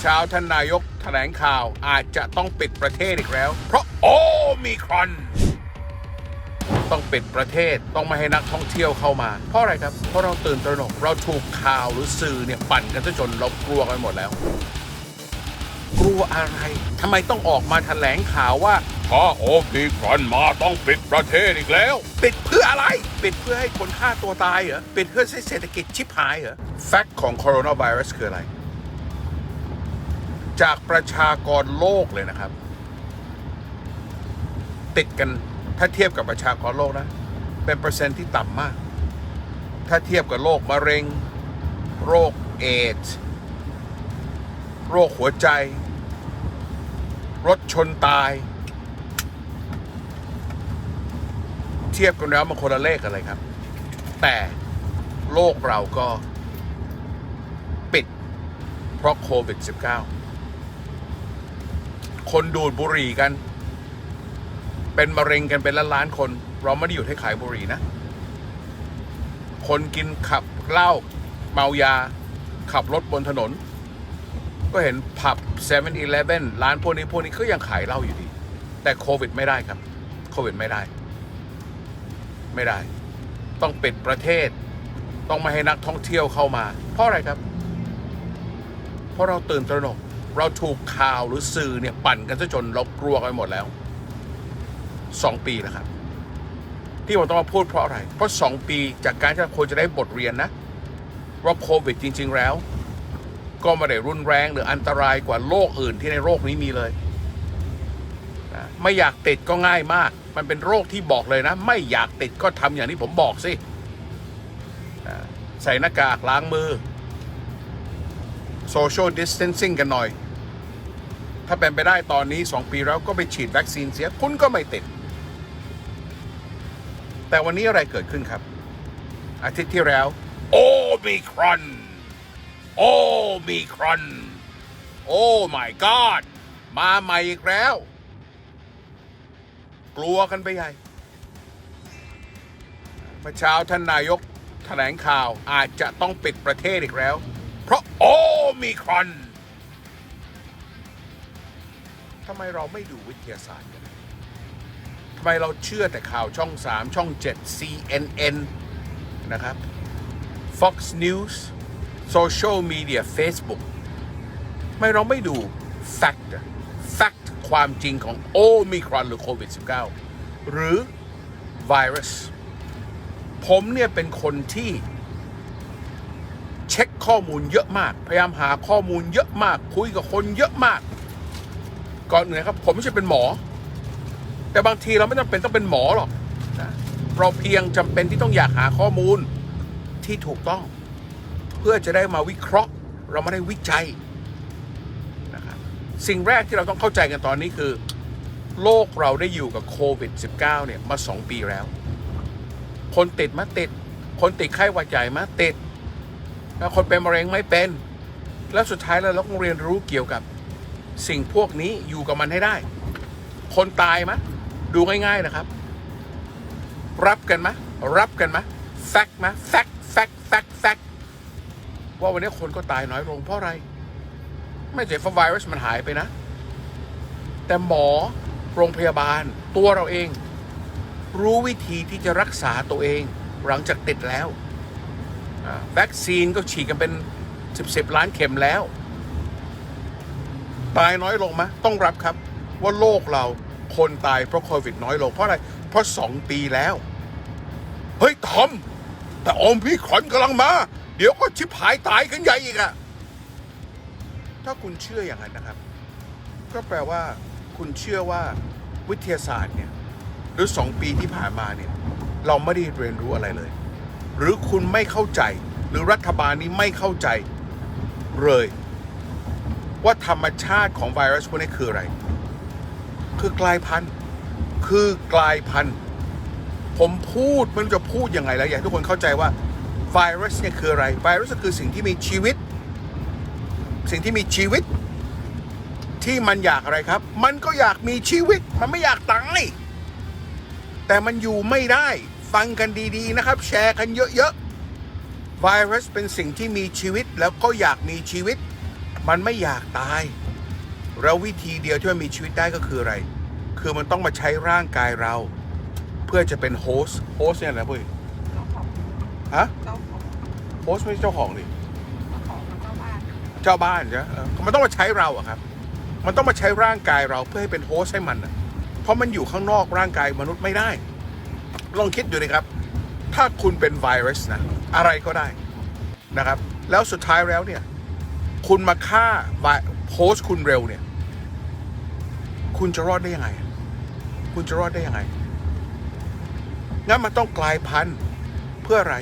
เช้าท่านนายกแถลงข่าวอาจจะต้องปิดประเทศอีกแล้ว เพราะโอมีครอน ต้องปิดประเทศต้องไม่ให้นักท่องเที่ยวเข้ามา เพราะอะไรครับ เพราะเราตื่นตระหนกเราถูกข่าวหรือสื่อเนี่ยปั่นกันซะจนเรากลัวกันหมดแล้ว กลัวอะไรทำไมต้องออกมาแถลงข่าวว่าถ้าโอมีครอนมาต้องปิดประเทศอีกแล้ว ปิดเพื่ออะไร ปิดเพื่อให้คนฆ่าตัวตายเหรอปิดเพื่อให้เศรษฐกิจชิบหายเหรอแฟกต์ของโคโรนาไวรัสคืออะไร จากประชากรโลกเลยนะครับ ติดกันถ้าเทียบกับประชากรโลกนะ เป็นเปอร์เซ็นต์ที่ต่ำมาก ถ้าเทียบกับโรคมะเร็ง โรคเอดส์โรคหัวใจ รถชนตาย เทียบกันแล้วมันคนละเลขกันเลยครับ แต่โลกเราก็ปิดเพราะโควิด -19 คนดูดบุหรี่กัน เป็นมะเร็งกันเป็นล้านล้านๆคน เราไม่ได้อยู่ให้ขายบุหรี่นะ คนกินขับเหล้าเมายา ขับรถบนถนน ก็เห็นผับ7 e เ e ่ e อร้านพวกนี้พวกนี้ก็ยังขายเหล้าอยู่ดี แต่โควิดไม่ได้ครับ โควิดไม่ได้ ไม่ได้ ต้องปิดประเทศ ต้องไม่ให้นักท่องเที่ยวเข้ามา เพราะอะไรครับ เพราะเราตื่นตระหนก เราถูกข่าวหรือสื่อเนี่ยปั่นกันซะจนเรากลัวกันหมดแล้วสองปีแล้วครับ ที่ผมต้องมาพูดเพราะอะไร เพราะสองปีจากการที่ควรจะได้บทเรียนนะ ว่าโควิดจริง ๆ แล้ว ก็ไม่ได้รุนแรงหรืออันตรายกว่าโรคอื่นที่ในโรคนี้มีเลยนะไม่อยากติดก็ง่ายมาก มันเป็นโรคที่บอกเลยนะ ไม่อยากติดก็ทำอย่างที่ผมบอกสิใส่หน้ากากล้างมือ social distancing กันหน่อย ถ้าเป็นไปได้ตอนนี้ 2 ปีแล้วก็ไปฉีดวัคซีนเสียคุณก็ไม่ติด แต่วันนี้อะไรเกิดขึ้นครับ อาทิตย์ที่แล้ว โอมิครอนโอมิครอนโอ้ my god มาใหม่อีกแล้ว กลัวกันไปใหญ่เมื่อเช้าท่านนายกแถลงข่าวอาจจะต้องปิดประเทศอีกแล้ว เพราะโอมิครอน ทำไมเราไม่ดูวิทยาศาสตร์กันทำไมเราเชื่อแต่ข่าวช่อง 3 ช่อง 7 CNN นะครับ Fox News Social Media Facebook ทำไมเราไม่ดู Fact Fact ความจริงของโอมิครอนหรือโควิด -19 หรือไวรัสผมเนี่ยเป็นคนที่เช็คข้อมูลเยอะมาก พยายามหาข้อมูลเยอะมาก คุยกับคนเยอะมาก ก่อนอื่นครับ ผมไม่ใช่เป็นหมอ แต่บางทีเราไม่จำเป็นต้องเป็นหมอหรอกนะเราเพียงจำเป็นที่ต้องอยากหาข้อมูลที่ถูกต้อง เพื่อจะได้มาวิเคราะห์ เราไม่ได้วิจัยนะครับสิ่งแรกที่เราต้องเข้าใจกันตอนนี้คือ โลกเราได้อยู่กับโควิด -19 เนี่ยมา 2 ปีแล้ว คนติดมาติด คนติดไข้หวัดใหญ่มาติดแล้วคนเป็นมะเร็งไม่เป็น แล้วสุดท้ายแล้วเราต้องเรียนรู้เกี่ยวกับ สิ่งพวกนี้อยู่กับมันให้ได้ คนตายมะ ดูง่ายๆนะครับ รับกันมะ รับกันมะแฟกมะแฟกแฟกแฟกแฟกว่าวันนี้คนก็ตายน้อยลงเพราะอะไร ไม่ใช่เพราะไวรัสมันหายไปนะ แต่หมอโรงพยาบาลตัวเราเอง รู้วิธีที่จะรักษาตัวเองหลังจากติดแล้ววัคซีนก็ฉีดกันเป็นสิบสิบล้านเข็มแล้ว ตายน้อยลงมะต้องรับครับ ว่าโลกเราคนตายเพราะโควิดน้อยลง เพราะอะไร เพราะสองปีแล้ว เฮ้ยทอม แต่อมพี่ขอนกำลังมา เดี๋ยวก็ชิบหายตายกันใหญ่อีกอะถ้าคุณเชื่ออย่างนั้นนะครับ ก็แปลว่า คุณเชื่อว่าวิทยาศาสตร์เนี่ย หรือสองปีที่ผ่านมาเนี่ย เราไม่ได้เรียนรู้อะไรเลย หรือคุณไม่เข้าใจ หรือรัฐบาลนี้ไม่เข้าใจเลย ว่าธรรมชาติของไวรัสพวกนี้คืออะไร คือกลายพันธุ์ คือกลายพันธุ์ ผมพูดมันจะพูดยังไงแล้วอยากให้ทุกคนเข้าใจว่าไวรัสเนี่ยคืออะไร ไวรัสก็คือสิ่งที่มีชีวิต สิ่งที่มีชีวิต ที่มันอยากอะไรครับ มันก็อยากมีชีวิต มันไม่อยากตายแต่มันอยู่ไม่ได้ ฟังกันดีๆนะครับ แชร์กันเยอะๆ ไวรัสเป็นสิ่งที่มีชีวิตแล้วก็อยากมีชีวิต มันไม่อยากตายแล้ววิธีเดียวที่มันมีชีวิตได้ก็คืออะไร คือมันต้องมาใช้ร่างกายเรา เพื่อจะเป็นโฮสต์โฮสต์เนี่ยนะพุ้ยเจ้าของฮะเจ้าของโฮสต์ไม่ใช่เจ้าของดิเจ้าของเจ้าบ้านเจ้าบ้านใช่ไหมเออมันต้องมาใช้เราอะครับ มันต้องมาใช้ร่างกายเราเพื่อให้เป็นโฮสต์ให้มันอะเพราะมันอยู่ข้างนอกร่างกายมนุษย์ไม่ได้ ลองคิดดูนะครับ ถ้าคุณเป็นไวรัสนะ อะไรก็ได้นะครับ แล้วสุดท้ายแล้วเนี่ย คุณมาฆ่าไวโฮสต์คุณเร็วเนี่ย คุณจะรอดได้ยังไง คุณจะรอดได้ยังไง งั้นมันต้องกลายพันธุ์เพื่ออะไร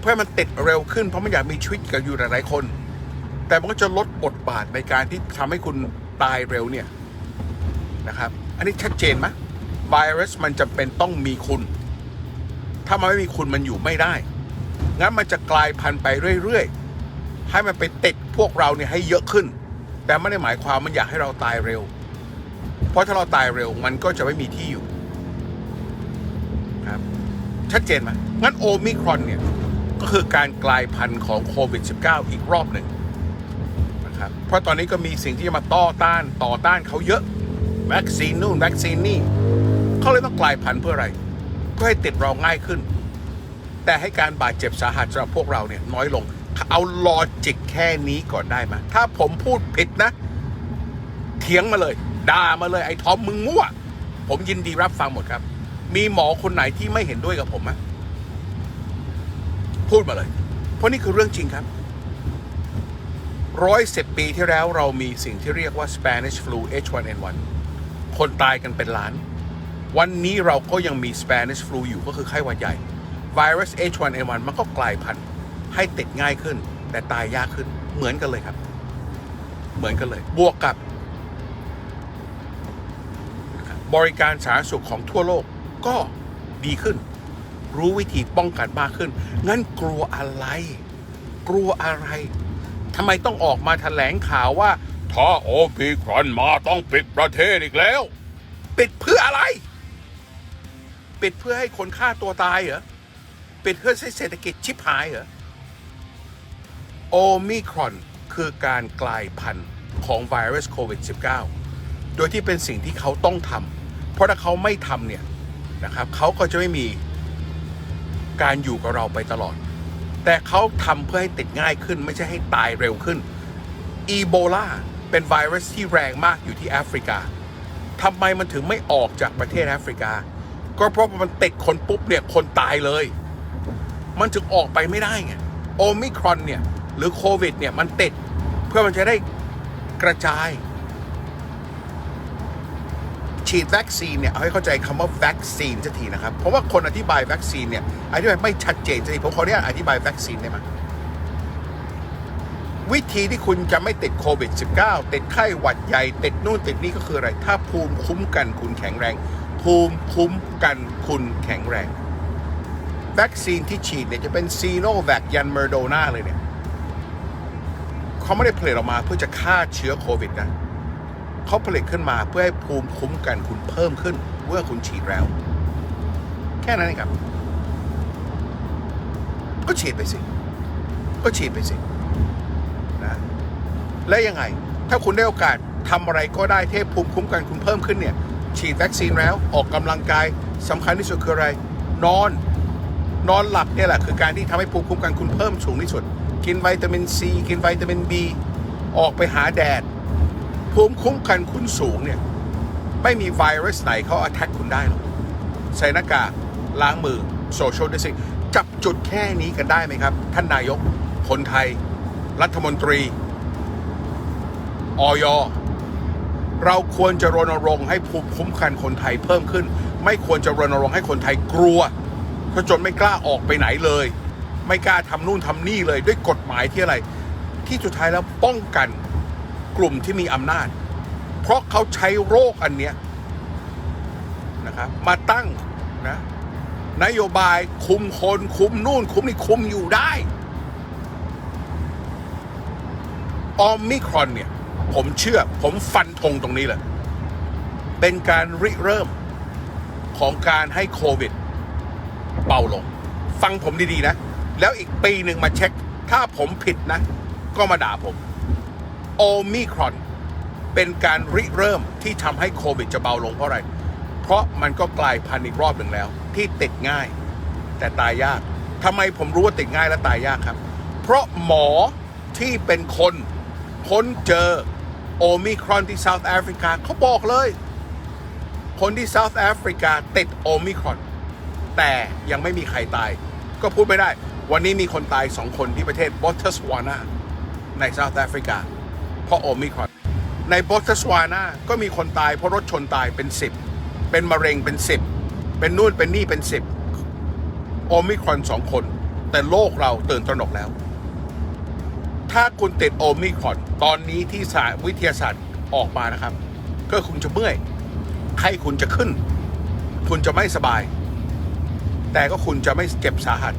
เพื่อมันติดเร็วขึ้นเพราะมันอยากมีชีวิตกับอยู่หลายๆคน แต่มันก็จะลดบทบาทในการที่ทำให้คุณตายเร็วเนี่ยนะครับ อันนี้ชัดเจนไหมไวรัสมันจำเป็นต้องมีคุณ ถ้ามันไม่มีคุณมันอยู่ไม่ได้ งั้นมันจะกลายพันธุ์ไปเรื่อยๆ ให้มันไปติดพวกเราเนี่ยให้เยอะขึ้น แต่ไม่ได้หมายความมันอยากให้เราตายเร็ว เพราะถ้าเราตายเร็วมันก็จะไม่มีที่อยู่ครับชัดเจนไหมงั้นโอมิครอนเนี่ยก็คือการกลายพันธุ์ของโควิด -19 อีกรอบหนึ่งนะครับเพราะตอนนี้ก็มีสิ่งที่จะมาต่อต้านต่อต้านเขาเยอะวัคซีนนู่นวัคซีนนี่เขาเลยต้องกลายพันธุ์เพื่ออะไรเพื่อให้ติดเราง่ายขึ้น แต่ให้การบาดเจ็บสาหัสสำหรับพวกเราเนี่ยน้อยลง เอาลอจิกแค่นี้ก่อนได้ไหมถ้าผมพูดผิดนะ เถียงมาเลยด่ามาเลยไอ้ทอมมึงมั่ว ผมยินดีรับฟังหมดครับ มีหมอคนไหนที่ไม่เห็นด้วยกับผมไหมพูดมาเลย เพราะนี่คือเรื่องจริงครับร้อยสิบปีที่แล้วเรามีสิ่งที่เรียกว่า Spanish flu H1N1 คนตายกันเป็นล้าน วันนี้เราก็ยังมี Spanish flu อยู่ก็คือไข้หวัดใหญ่ ไวรัส H1N1 มันก็กลายพันธุ์ ให้ติดง่ายขึ้น แต่ตายยากขึ้นเหมือนกันเลยครับ เหมือนกันเลย บวกกับบริการสาธารณสุขของทั่วโลกก็ดีขึ้น รู้วิธีป้องกันมากขึ้น งั้นกลัวอะไร กลัวอะไรทำไมต้องออกมาแถลงข่าวว่า ถ้าโอมิครอนมาต้องปิดประเทศอีกแล้ว ปิดเพื่ออะไร ปิดเพื่อให้คนฆ่าตัวตายเหรอ ปิดเพื่อให้เศรษฐกิจชิบหายเหรอ โอมิครอนคือการกลายพันธุ์ของไวรัสโควิด -19 โดยที่เป็นสิ่งที่เขาต้องทำเพราะถ้าเขาไม่ทำเนี่ยนะครับเขาก็จะไม่มีการอยู่กับเราไปตลอด แต่เขาทำเพื่อให้ติดง่ายขึ้น ไม่ใช่ให้ตายเร็วขึ้นอีโบลาเป็นไวรัสที่แรงมากอยู่ที่แอฟริกาทำไมมันถึงไม่ออกจากประเทศแอฟริกา ก็เพราะว่ามันติดคนปุ๊บเนี่ยคนตายเลย มันถึงออกไปไม่ได้ไงโอมิครอนเนี่ย หรือโควิดเนี่ยมันติด เพื่อมันจะได้กระจาย ฉีดวัคซีนเนี่ย เอาให้เข้าใจคำว่าวัคซีนสักทีนะครับ เพราะว่าคนอธิบายวัคซีนเนี่ยอธิบายไม่ชัดเจนสักทีผมขออนุญาตอธิบายวัคซีนได้ไหมวิธีที่คุณจะไม่ติดโควิด -19 ติดไข้หวัดใหญ่ ติดนู่นติดนี่ก็คืออะไร ถ้าภูมิคุ้มกันคุณแข็งแรง ภูมิคุ้มกันคุณแข็งแรงวัคซีนที่ฉีดเนี่ยจะเป็นซีโนแวคยันเมอร์โดนาเลยเนี่ย เขาไม่ได้ผลิตออกมาเพื่อจะฆ่าเชื้อโควิดนะเขาผลิตขึ้นมาเพื่อให้ภูมิคุ้มกันคุณเพิ่มขึ้นเมื่อคุณฉีดแล้ว แค่นั้นเองครับ ก็ฉีดไปสิ ก็ฉีดไปสินะและยังไง ถ้าคุณได้โอกาสทำอะไรก็ได้เที่ให้ภูมิคุ้มกันคุณเพิ่มขึ้นเนี่ย ฉีดวัคซีนแล้วออกกำลังกายสำคัญที่สุดคืออะไร นอน นอนหลับเนี่ยแหละคือการที่ทำให้ภูมิคุ้มกันคุณเพิ่มสูงที่สุด กินวิตามินซีกินวิตามินบีออกไปหาแดด ภูมิคุ้มกันคุณสูงเนี่ย ไม่มีไวรัสไหนเขาอา t แทกคุณได้หรอกใส่หน้ากากล้างมือโซเชียลดิส n จับจุดแค่นี้กันได้ไหมครับ ท่านนายก คนไทย รัฐมนตรีออยเราควรจะรณรงค์ให้ภูมิคุ้มกันคนไทยเพิ่มขึ้น ไม่ควรจะรณรงค์ให้คนไทยกลัวก็จนไม่กล้าออกไปไหนเลย ไม่กล้าทำนู่นทำนี่เลย ด้วยกฎหมายที่อะไร ที่สุดท้ายแล้วป้องกันกลุ่มที่มีอำนาจ เพราะเขาใช้โรคอันเนี้ยนะครับมาตั้งนะนโยบายคุมคนคุมนู่น คุมนี่คุมอยู่ได้ออมมิครอนเนี่ย ผมเชื่อผมฟันธงตรงนี้เลยเป็นการริเริ่มของการให้โควิด เบาลง ฟังผมดี ๆ นะ แล้วอีกปีหนึ่งมาเช็ค ถ้าผมผิดนะ ก็มาด่าผม โอมิครอน เป็นการริเริ่มที่ทำให้โควิดจะเบาลงเพราะอะไร เพราะมันก็กลายพันธุ์อีกรอบหนึ่งแล้ว ที่ติดง่าย แต่ตายยากทำไมผมรู้ว่าติดง่ายและตายยากครับ เพราะหมอที่เป็นคนค้นเจอโอมิครอนที่เซาท์แอฟริกาเขาบอกเลย คนที่เซาท์แอฟริกาติดโอมิครอน แต่ยังไม่มีใครตาย ก็พูดไม่ได้ วันนี้มีคนตายสองคนที่ประเทศบอตสวานาในเซาท์แอฟริกา เพราะโอมิครอน ในบอตสวานาก็มีคนตายเพราะรถชนตายเป็น10เป็นมะเร็งเป็น10เป็นนู่นเป็นนี่เป็น10โอมิครอนสองคน แต่โลกเราตื่นตระหนกแล้ว ถ้าคุณติดโอมิครอน ตอนนี้ที่สายวิทยาศาสตร์ออกมานะครับ ก็คุณจะเมื่อยไข้คุณจะขึ้น คุณจะไม่สบาย แต่ก็คุณจะไม่เจ็บสาหัส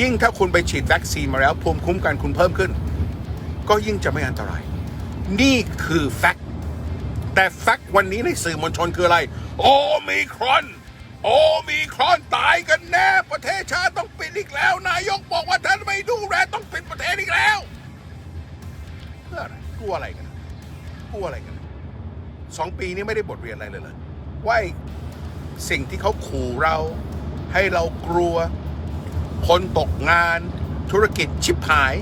ยิ่งถ้าคุณไปฉีดวัคซีนมาแล้วภูมิคุ้มกันคุณเพิ่มขึ้น ก็ยิ่งจะไม่อันตราย นี่คือแฟกต์แต่แฟกต์วันนี้ในสื่อมวลชนคืออะไร โอมิครอน โอมิครอนตายกันแน่ ประเทศชาติต้องปิดอีกแล้ว นายกบอกว่าท่านไม่ดูแลต้องปิดประเทศอีกแล้วเพื่ออะไรกลัวอะไรกันกลัวอะไรกันสองปีนี้ไม่ได้บทเรียนอะไรเลยเหรอว่าไอสิ่งที่เขาขู่เราให้เรากลัว คนตกงานธุรกิจชิบหาย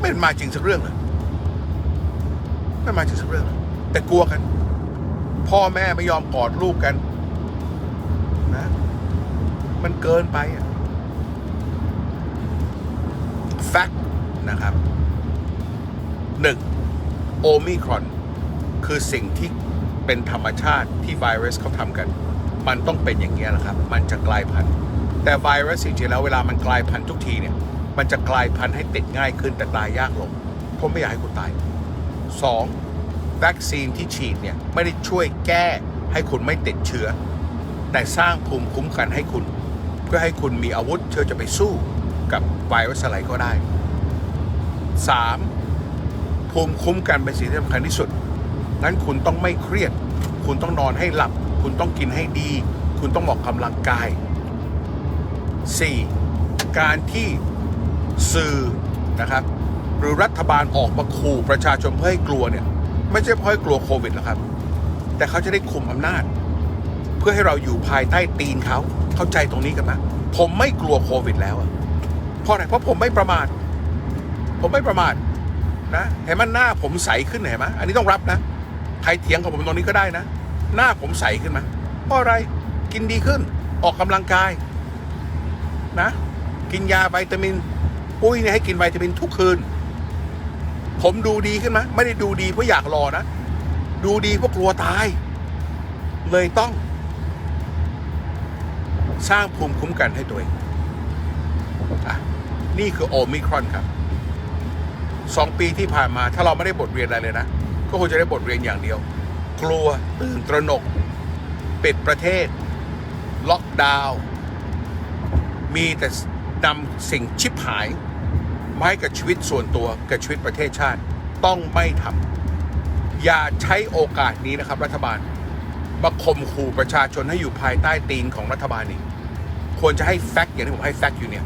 ไม่มาจริงสักเรื่องเลยไม่มาจริงสักเรื่องเลยแต่กลัวกัน พ่อแม่ไม่ยอมกอดลูกกันนะ มันเกินไปอะแฟกต์นะครับหนึ่งโอมิครอน คือสิ่งที่เป็นธรรมชาติที่ไวรัสเขาทำกัน มันต้องเป็นอย่างนี้ยแหละครับ มันจะกลายพันธุ์ แต่ไวรัสจริงๆแล้วเวลามันกลายพันธุ์ทุกทีเนี่ย มันจะกลายพันธุ์ให้ติดง่ายขึ้นแต่ตายยากลง ผมไม่อยากให้คุณตาย 2. วัคซีนที่ฉีดเนี่ยไม่ได้ช่วยแก้ให้คุณไม่ติดเชื้อ แต่สร้างภูมิคุ้มกันให้คุณ เพื่อให้คุณมีอาวุธเพื่อจะไปสู้กับไวรัสอะไรก็ได้ 3. ภูมิคุ้มกันเป็นสิ่งที่สำคัญที่สุด งั้นคุณต้องไม่เครียด คุณต้องนอนให้หลับ คุณต้องกินให้ดี คุณต้องออกกำลังกาย 4. การที่สื่อนะครับหรือรัฐบาลออกมาขู่ประชาชนเพื่อให้กลัวเนี่ยไม่ใช่เพราะให้กลัวโควิดนะครับ แต่เขาจะได้คุมอำนาจ เพื่อให้เราอยู่ภายใต้ตีนเขาเข้าใจตรงนี้กันนะผมไม่กลัวโควิดแล้วอะเพราะอะไรเพราะผมไม่ประมาทผมไม่ประมาทนะเห็นมันหน้าผมใสขึ้นเห็นไหมอันนี้ต้องรับนะ ใครเถียงกับผมตรงนี้ก็ได้นะ หน้าผมใสขึ้นไหมเพราะอะไรกินดีขึ้นออกกำลังกาย นะ กินยาวิตามิน ปุ้ยเนี่ยให้กินวิตามินทุกคืน ผมดูดีขึ้นไหมไม่ได้ดูดีเพราะอยากรอนะ ดูดีเพราะกลัวตาย เลยต้อง สร้างภูมิคุ้มกันให้ตัวเองอนี่คือโอมิครอนครับสองปีที่ผ่านมา ถ้าเราไม่ได้บทเรียนอะไรเลยนะ ก็คงจะได้บทเรียนอย่างเดียว กลัวตื่นตระหนก ปิดประเทศ ล็อกดาวน์ มีแต่นำสิ่งชิบหายมาให้กับชีวิตส่วนตัวกับชีวิตประเทศชาติต้องไม่ทำอย่าใช้โอกาสนี้นะครับ รัฐบาลมาข่มขู่ประชาชนให้อยู่ภายใต้ตีนของรัฐบาลนี้ควรจะให้แฟกต์อย่างที่ผมให้แฟกต์อยู่เนี่ย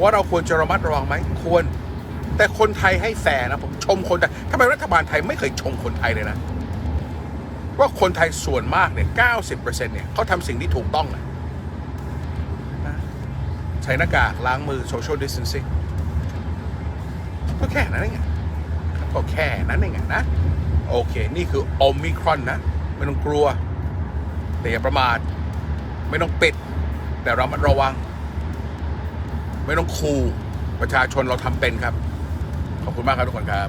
ว่าเราควรจะระมัดระวังไหมควร แต่คนไทยให้แฟร์นะผมชมคนไทยทำไมรัฐบาลไทยไม่เคยชมคนไทยเลยนะว่าคนไทยส่วนมากเนี่ย90%เนี่ยเขาทำสิ่งที่ถูกต้องนะ ส่หน้ากาก ล้างมือ social distancing ก็แค่นั้นเองก็แค่นั้นเองนะ โอเค นี่คือโอมิครอนนะ ไม่ต้องกลัว แต่อย่าประมาท ไม่ต้องปิด แต่เรามัดระวัง ไม่ต้องคูประชาชนเราทำเป็นครับ ขอบคุณมากครับทุกคนครับ